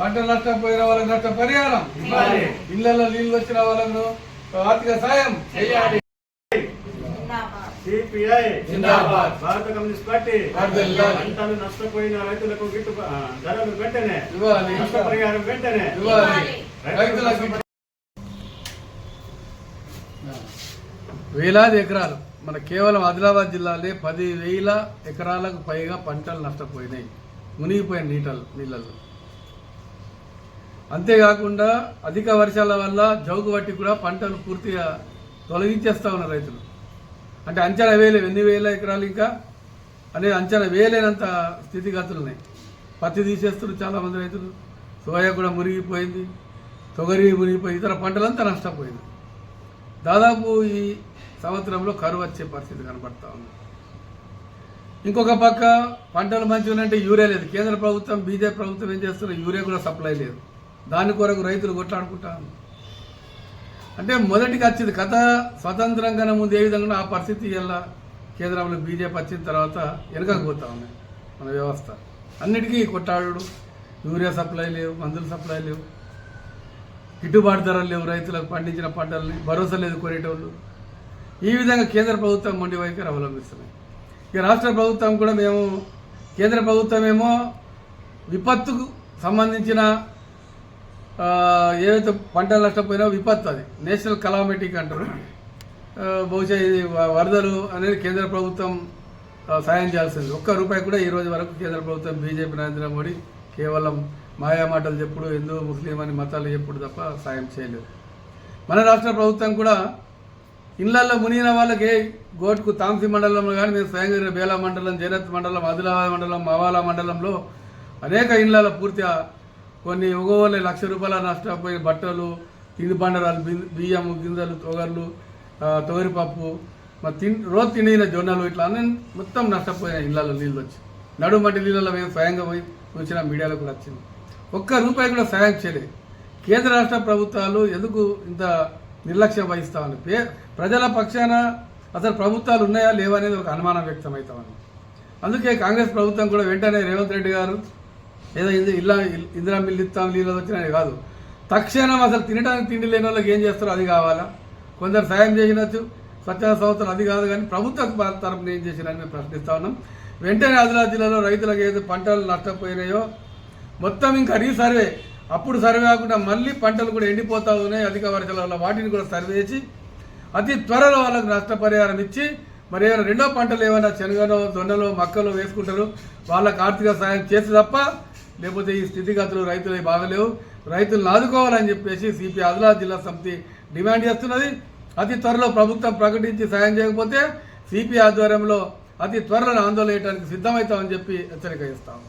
పంట నష్టపోయిన వాళ్ళకి నష్ట పరిహారం. ఇళ్ళలో నీళ్ళు వచ్చిన వాళ్ళకు ఆర్థిక సాయం చేయాలి. సిపిఐ. జిందాబాద్. భారత కమ్యూనిస్ట్ పార్టీ. పంటలు నష్టపోయిన రైతులకు గిట్టు ధరలు వెంటనే. నష్టపరిహారం వెంటనే. వేలాది ఎకరాలు. మన కేవలం ఆదిలాబాద్ జిల్లాలో పది వేల ఎకరాలకు పైగా పంటలు నష్టపోయినాయి. మునిగిపోయిన నీటలు నీళ్ళల్లో. అంతేకాకుండా అధిక వర్షాల వల్ల జౌగు పట్టి కూడా పంటలు పూర్తిగా తొలగించేస్తూ ఉన్నారు రైతులు. అంటే అంచనా వేయలేవు. ఎన్ని వేల ఎకరాలు ఇంకా? అనేది అంచనా వేయలేనంత స్థితిగతులు ఉన్నాయి. పత్తి తీసేస్తున్నారు చాలామంది రైతులు. సోయా కూడా మురిగిపోయింది తొగరి మునిగిపోయి ఇతర పంటలంతా నష్టపోయింది. దాదాపు ఈ సంవత్సరంలో కరువు వచ్చే పరిస్థితి కనబడతా ఉంది. ఇంకొక పక్క పంటలు మంచిగా అంటే యూరియా లేదు. కేంద్ర ప్రభుత్వం బీజేపీ ప్రభుత్వం ఏం చేస్తున్నారు? యూరియా కూడా సప్లై లేదు. దాని కొరకు రైతులు కొట్లాడుకుంటా అంటే మొదటికి వచ్చింది కథ స్వతంత్రంగా ముందు ఏ విధంగా ఆ పరిస్థితి ఇలా కేంద్రంలో బీజేపీ వచ్చిన తర్వాత వెనకకు పోతా ఉన్నాయి మన వ్యవస్థ. అన్నిటికీ కొట్టాడు యూరియా సప్లై లేవు మందులు సప్లై లేవు. గిట్టుబాటు ధరలు లేవు రైతులకు పండించిన పంటల్ని భరోసా లేదు కొనేటోళ్ళు. ఈ విధంగా కేంద్ర ప్రభుత్వం మొండి వైఖరి అవలంబిస్తున్నాయి. ఇక రాష్ట్ర ప్రభుత్వం కూడా మేము కేంద్ర ప్రభుత్వం ఏమో విపత్తుకు సంబంధించిన ఏవైతే పంటలు నష్టపోయినా విపత్తు అది. నేషనల్ కలామిటీకి అంటారు. బహుశా ఇది వరదలు అనేది కేంద్ర ప్రభుత్వం సాయం చేయాల్సింది. ఒక్క రూపాయి కూడా ఈ రోజు వరకు కేంద్ర ప్రభుత్వం బీజేపీ నరేంద్ర మోడీ కేవలం మాయా మాటలు చెప్పుడు హిందూ ముస్లిం అని మతాలు చెప్పుడు తప్ప సాయం చేయలేదు. మన రాష్ట్ర ప్రభుత్వం కూడా ఇళ్ళలో మునిగిన వాళ్ళకి గోట్కు తాంసి మండలంలో కానీ మేము స్వయంగా బేలా మండలం జైనత్ మండలం ఆదిలాబాద్ మండలం మవాలా మండలంలో అనేక ఇళ్ళలో పూర్తిగా కొన్ని ఒగోళ్ళ లక్ష రూపాయల నష్టపోయిన బట్టలు తిండి బండరాలు బియ్యము గింజలు తొగర్లు తొగరిపప్పు మరి తిన్ రోజు తిండిన జొన్నలు ఇట్లా అన్ని మొత్తం నష్టపోయిన ఇళ్ళలో నీళ్ళు వచ్చి. నడుమట్టి నీళ్ళలో మేము స్వయంగా పోయి చూసిన మీడియాలో కూడా వచ్చింది. ఒక్క రూపాయి కూడా సాయం చేయలేదు కేంద్ర రాష్ట్ర ప్రభుత్వాలు ఎందుకు ఇంత నిర్లక్ష్యం వహిస్తా ఉంది పే ప్రజల పక్షాన అసలు ప్రభుత్వాలు ఉన్నాయా లేవా అనేది ఒక అనుమానం వ్యక్తమవుతా ఉంది. అందుకే కాంగ్రెస్ ప్రభుత్వం కూడా వెంటనే రేవంత్ రెడ్డి గారు ఏదో ఇలా ఇందిరా మిల్లు ఇస్తాం నీళ్ళు వచ్చినాయి కాదు. తక్షణం అసలు తినడానికి తిండి లేని వాళ్ళకి ఏం చేస్తారో అది కావాలా? కొందరు సాయం చేసినచ్చు స్వచ్ఛంద సంస్థలు అది కాదు కానీ ప్రభుత్వ తరపున ఏం చేసిరని మేము ప్రశ్నిస్తా ఉన్నాం. వెంటనే ఆదిలాబాద్ జిల్లాలో రైతులకు ఏదైతే పంటలు నష్టపోయినాయో మొత్తం ఇంకా రీసర్వే అప్పుడు సర్వే కాకుండా మళ్ళీ పంటలు కూడా ఎండిపోతూ ఉన్నాయి అధిక వర్షాల వల్ల వాటిని కూడా సర్వే చేసి అతి త్వరలో వాళ్ళకు నష్టపరిహారం ఇచ్చి మరి ఏమైనా రెండో పంటలు ఏమైనా శనగలో దొన్నలో మక్కలో వేసుకుంటారు వాళ్ళకి ఆర్థిక సాయం చేసి తప్ప లేకపోతే ఈ స్థితిగతులు రైతులు బాగలేవు. రైతులను ఆదుకోవాలని చెప్పేసి సిపి ఆదిలాబాద్ జిల్లా సమితి డిమాండ్ చేస్తున్నది. అతి త్వరలో ప్రభుత్వం ప్రకటించి సాయం చేయకపోతే సిపి ఆధ్వర్యంలో అతి త్వరలో ఆందోళన చేయడానికి సిద్ధమవుతామని చెప్పి హెచ్చరిక ఇస్తాము